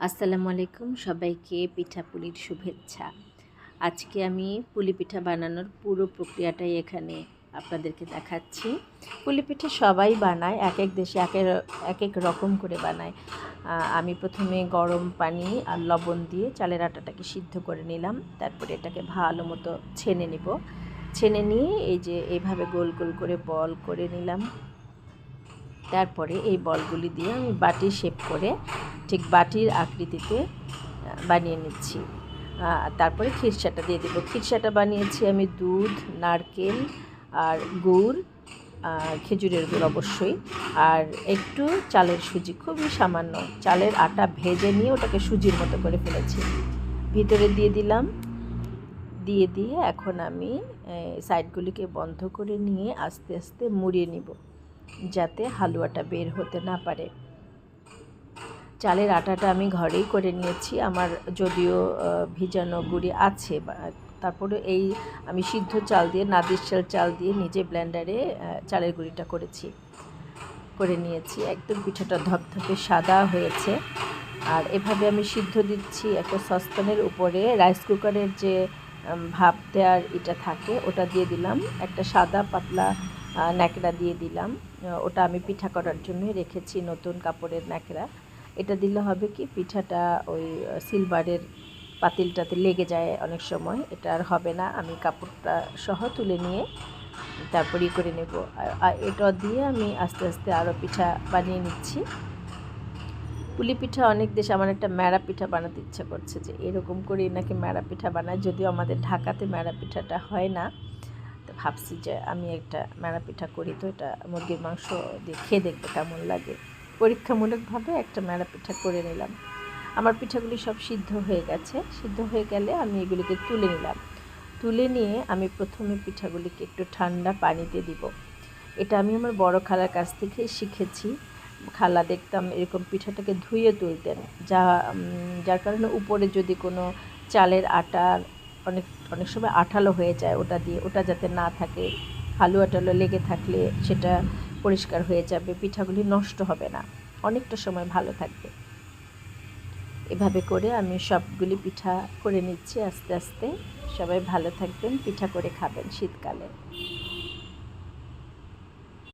আসসালামু আলাইকুম সবাইকে পিঠাপুলির শুভেচ্ছা। আজকে আমি পুলি পিঠা বানানোর পুরো প্রক্রিয়াটাই এখানে আপনাদেরকে দেখাচ্ছি। পুলি পিঠা সবাই বানায়, এক এক দেশে এক এক- এক রকম করে বানায়। আমি প্রথমে গরম পানি আর লবণ দিয়ে চালের আটাটাকে সিদ্ধ করে নিলাম, তারপরে এটাকে ভালো মতো ছেনে নিব। ছেনে নিয়ে এই যে এইভাবে গোল গোল করে বল করে নিলাম। তারপরে এই বলগুলি দিয়ে আমি বাটি শেপ করে ঠিক বাটির আকৃতিতে বানিয়ে নিচ্ছি। তারপরে খিরসাটা দিয়ে দেবো। খিরসাটা বানিয়েছি আমি দুধ, নারকেল আর গুড় খেজুরের গুড় অবশ্যই। আর একটু চালের সুজি, খুবই সামান্য। চালের আটা ভেজে নিয়ে ওটাকে সুজির মতো করে ফেলেছি। ভিতরে দিয়ে দিলাম। দিয়ে দিয়ে এখন আমি সাইডগুলিকে বন্ধ করে নিয়ে আস্তে আস্তে মুড়িয়ে নিব, যাতে হালুয়াটা বের হতে না পারে। চালের আটাটা আমি ঘরেই করে নিয়েছি। আমার যদিও ভিজানো গুড়ি আছে তারপরে এই আমি সিদ্ধ চাল দিয়ে নাদির চাল চাল দিয়ে নিজে ব্লেন্ডারে চালের গুঁড়িটা করেছি, করে নিয়েছি। একদম পিঠাটা ধপধপে সাদা হয়েছে। আর এভাবে আমি সিদ্ধ দিচ্ছি একটা সসপ্যানের উপরে। রাইস কুকারের যে ভাপ দেওয়ার এটা থাকে, ওটা দিয়ে দিলাম। একটা সাদা পাতলা ন্যাকড়া দিয়ে দিলাম। ওটা আমি পিঠা করার জন্য রেখেছি নতুন কাপড়ের ন্যাকড়া। এটা দিলে হবে কি? পিঠাটা ওই সিলভারের পাতিলটাতে লেগে যায় অনেক সময়। এটা আর হবে না। আমি কাপড়টা সহ তুলে নিয়ে তারপরে করে নেব। আর- এটা দিয়ে আমি আস্তে আস্তে আরও পিঠা বানিয়ে নিচ্ছি। পুলি পিঠা অনেক দেশে আমার একটা ম্যাড়া পিঠা বানাতে ইচ্ছা করছে যে এরকম করেই নাকি ম্যাড়া পিঠা বানায়। যদিও আমাদের ঢাকাতে ম্যাড়া পিঠাটা হয় না। তো ভাবছি যে আমি একটা ম্যাড়া পিঠা করি তো এটা মুরগির মাংস দিয়ে খেয়ে দেখব কেমন লাগে। পরীক্ষামূলকভাবে একটা ম্যাড়া পিঠা করে নিলাম। আমার পিঠাগুলি সব সিদ্ধ হয়ে গেছে। সিদ্ধ হয়ে গেলে আমি এগুলিকে তুলে নিলাম। তুলে নিয়ে আমি প্রথমে পিঠাগুলিকে একটু ঠান্ডা পানিতে দিব। এটা আমি আমার বড় খালার কাছ থেকে শিখেছি। খালা দেখতাম এরকম পিঠাটাকে ধুয়ে তুলতেন। যা যার কারণে উপরে যদি কোনো চালের আটা অনেক অনেক সময় আঠালো হয়ে যায় ওটা দিয়ে, ওটা যাতে না থাকে হালুয়া টালুয়া লেগে থাকলে সেটা পরিষ্কার হয়ে যাবে, পিঠাগুলি নষ্ট হবে না। অনেকটা সময় ভালো থাকবে। এভাবে করে আমি সবগুলি পিঠা করে নিচ্ছি। আস্তে আস্তে সবাই ভালো থাকবেন, পিঠা করে খাবেন শীতকালে।